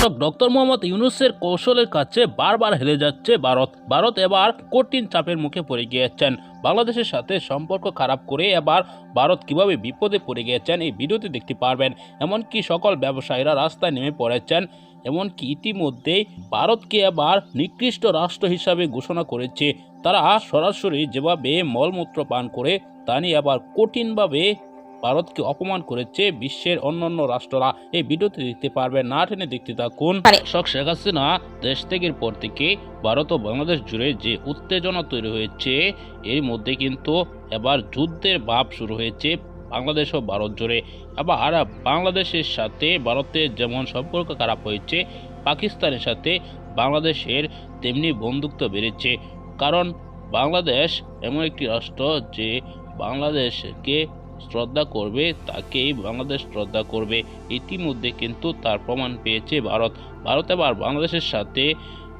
দর্শক ডক্টর মোহাম্মদ ইউনুসের কৌশলের কাছে বারবার হেরে যাচ্ছে ভারত। ভারত এবার কঠিন চাপের মুখে পড়ে গিয়েছেন। বাংলাদেশের সাথে সম্পর্ক খারাপ করে এবার ভারত কীভাবে বিপদে পড়ে গিয়েছেন এই ভিডিওতে দেখতে পারবেন। এমনকি সকল ব্যবসায়ীরা রাস্তায় নেমে পড়েছেন। এমনকি ইতিমধ্যেই ভারতকে এবার নিকৃষ্ট রাষ্ট্র হিসাবে ঘোষণা করেছে। তারা সরাসরি যেভাবে মলমূত্র পান করে, তা নিয়ে আবার কঠিনভাবে ভারতকে অপমান করেছে বিশ্বের অন্যান্য রাষ্ট্ররা। এই ভিডিওতে দেখতে পারবেন না টেনে দেখতে থাকুন। পারে। শখ শেখ হাসিনা দেশ ত্যাগের পর থেকে ভারত ও বাংলাদেশ জুড়ে যে উত্তেজনা তৈরি হয়েছে এর মধ্যে কিন্তু এবার যুদ্ধের ভাব শুরু হয়েছে বাংলাদেশ ও ভারত জুড়ে। আবার বাংলাদেশের সাথে ভারতের যেমন সম্পর্ক খারাপ হয়েছে পাকিস্তানের সাথে বাংলাদেশের তেমনি বন্ধুত্ব বেড়েছে। কারণ বাংলাদেশ এমন একটি রাষ্ট্র যে বাংলাদেশকে শ্রদ্ধা করবে, তাকেই বাংলাদেশ শ্রদ্ধা করবে। ইতিমধ্যে কিন্তু তার প্রমাণ পেয়েছে ভারত। ভারত এবার বাংলাদেশের সাথে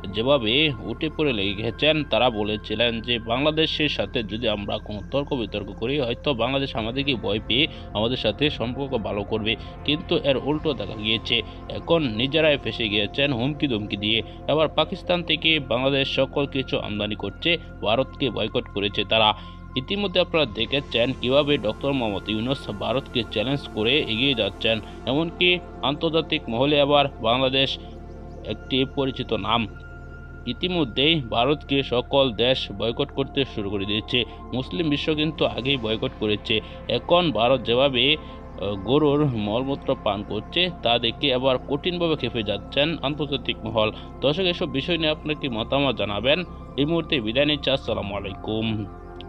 যেভাবে উঠে পড়ে লেগে গেছেন তারা বলেছিলেন যে, বাংলাদেশের সাথে যদি আমরা কোনো তর্ক বিতর্ক করি, হয়তো বাংলাদেশ আমাদেরকে ভয় পেয়ে আমাদের সাথে সম্পর্ক ভালো করবে। কিন্তু এর উল্টো দেখা গিয়েছে, এখন নিজেরাই ফেসে গিয়েছেন হুমকি ধুমকি দিয়ে। এবার পাকিস্তান থেকে বাংলাদেশ সকল কিছু আমদানি করছে, ভারতকে বয়কট করেছে তারা। ইতিমধ্যে আপনারা দেখেছেন কীভাবে ডক্টর মোহাম্মদ ইউনুস ভারতকে চ্যালেঞ্জ করে এগিয়ে যাচ্ছেন। এমনকি আন্তর্জাতিক মহলে আবার বাংলাদেশ একটি পরিচিত নাম। ইতিমধ্যেই ভারতকে সকল দেশ বয়কট করতে শুরু করে দিয়েছে। মুসলিম বিশ্ব কিন্তু আগেই বয়কট করেছে। এখন ভারত যেভাবে গরুর মলমূত্র পান করছে, তা দেখে আবার কঠিনভাবে খেপে যাচ্ছেন আন্তর্জাতিক মহল। দর্শক, এসব বিষয় নিয়ে আপনার কি মতামত জানাবেন? এই মুহূর্তে বিদায় নিচ্ছে, আসসালামু আলাইকুম।